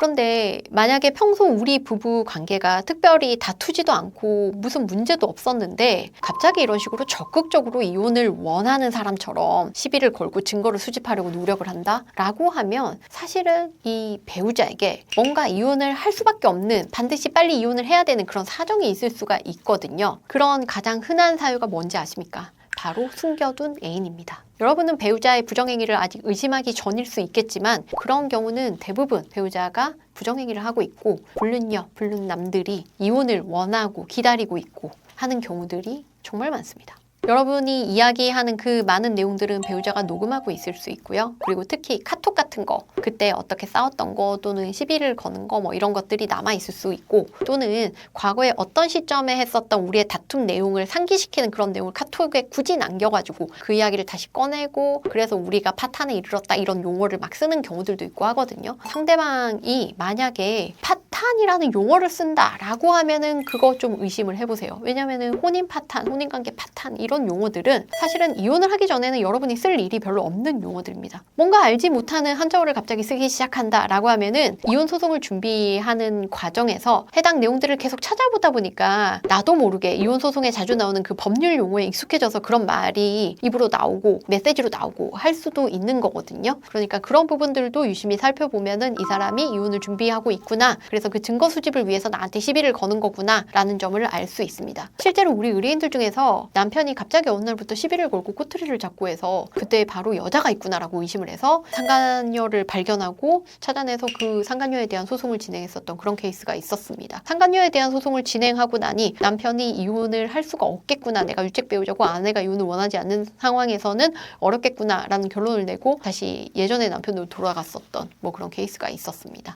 그런데 만약에 평소 우리 부부 관계가 특별히 다투지도 않고 무슨 문제도 없었는데 갑자기 이런 식으로 적극적으로 이혼을 원하는 사람처럼 시비를 걸고 증거를 수집하려고 노력을 한다 라고 하면 사실은 이 배우자에게 뭔가 이혼을 할 수밖에 없는 반드시 빨리 이혼을 해야 되는 그런 사정이 있을 수가 있거든요. 그런 가장 흔한 사유가 뭔지 아십니까? 바로 숨겨둔 애인입니다. 여러분은 배우자의 부정행위를 아직 의심하기 전일 수 있겠지만 그런 경우는 대부분 배우자가 부정행위를 하고 있고 불륜녀, 불륜남들이 이혼을 원하고 기다리고 있고 하는 경우들이 정말 많습니다. 여러분이 이야기하는 그 많은 내용들은 배우자가 녹음하고 있을 수 있고요. 그리고 특히 카톡 같은 거, 그때 어떻게 싸웠던 거 또는 시비를 거는 거 뭐 이런 것들이 남아 있을 수 있고 또는 과거에 어떤 시점에 했었던 우리의 다툼 내용을 상기시키는 그런 내용을 카톡에 굳이 남겨가지고 그 이야기를 다시 꺼내고 그래서 우리가 파탄에 이르렀다 이런 용어를 막 쓰는 경우들도 있고 하거든요. 상대방이 만약에 파 탄이라는 용어를 쓴다라고 하면은 그거 좀 의심을 해보세요. 왜냐면은 혼인 파탄, 혼인 관계 파탄 이런 용어들은 사실은 이혼을 하기 전에는 여러분이 쓸 일이 별로 없는 용어들입니다. 뭔가 알지 못하는 한자어를 갑자기 쓰기 시작한다라고 하면은 이혼 소송을 준비하는 과정에서 해당 내용들을 계속 찾아보다 보니까 나도 모르게 이혼 소송에 자주 나오는 그 법률 용어에 익숙해져서 그런 말이 입으로 나오고 메시지로 나오고 할 수도 있는 거거든요. 그러니까 그런 부분들도 유심히 살펴보면은 이 사람이 이혼을 준비하고 있구나. 그래서 그 증거 수집을 위해서 나한테 시비를 거는 거구나라는 점을 알 수 있습니다. 실제로 우리 의뢰인들 중에서 남편이 갑자기 어느 날부터 시비를 걸고 꼬투리를 잡고 해서 그때 바로 여자가 있구나라고 의심을 해서 상간녀를 발견하고 찾아내서 그 상간녀에 대한 소송을 진행했었던 그런 케이스가 있었습니다. 상간녀에 대한 소송을 진행하고 나니 남편이 이혼을 할 수가 없겠구나. 내가 유책 배우자고 아내가 이혼을 원하지 않는 상황에서는 어렵겠구나라는 결론을 내고 다시 예전의 남편으로 돌아갔었던 뭐 그런 케이스가 있었습니다.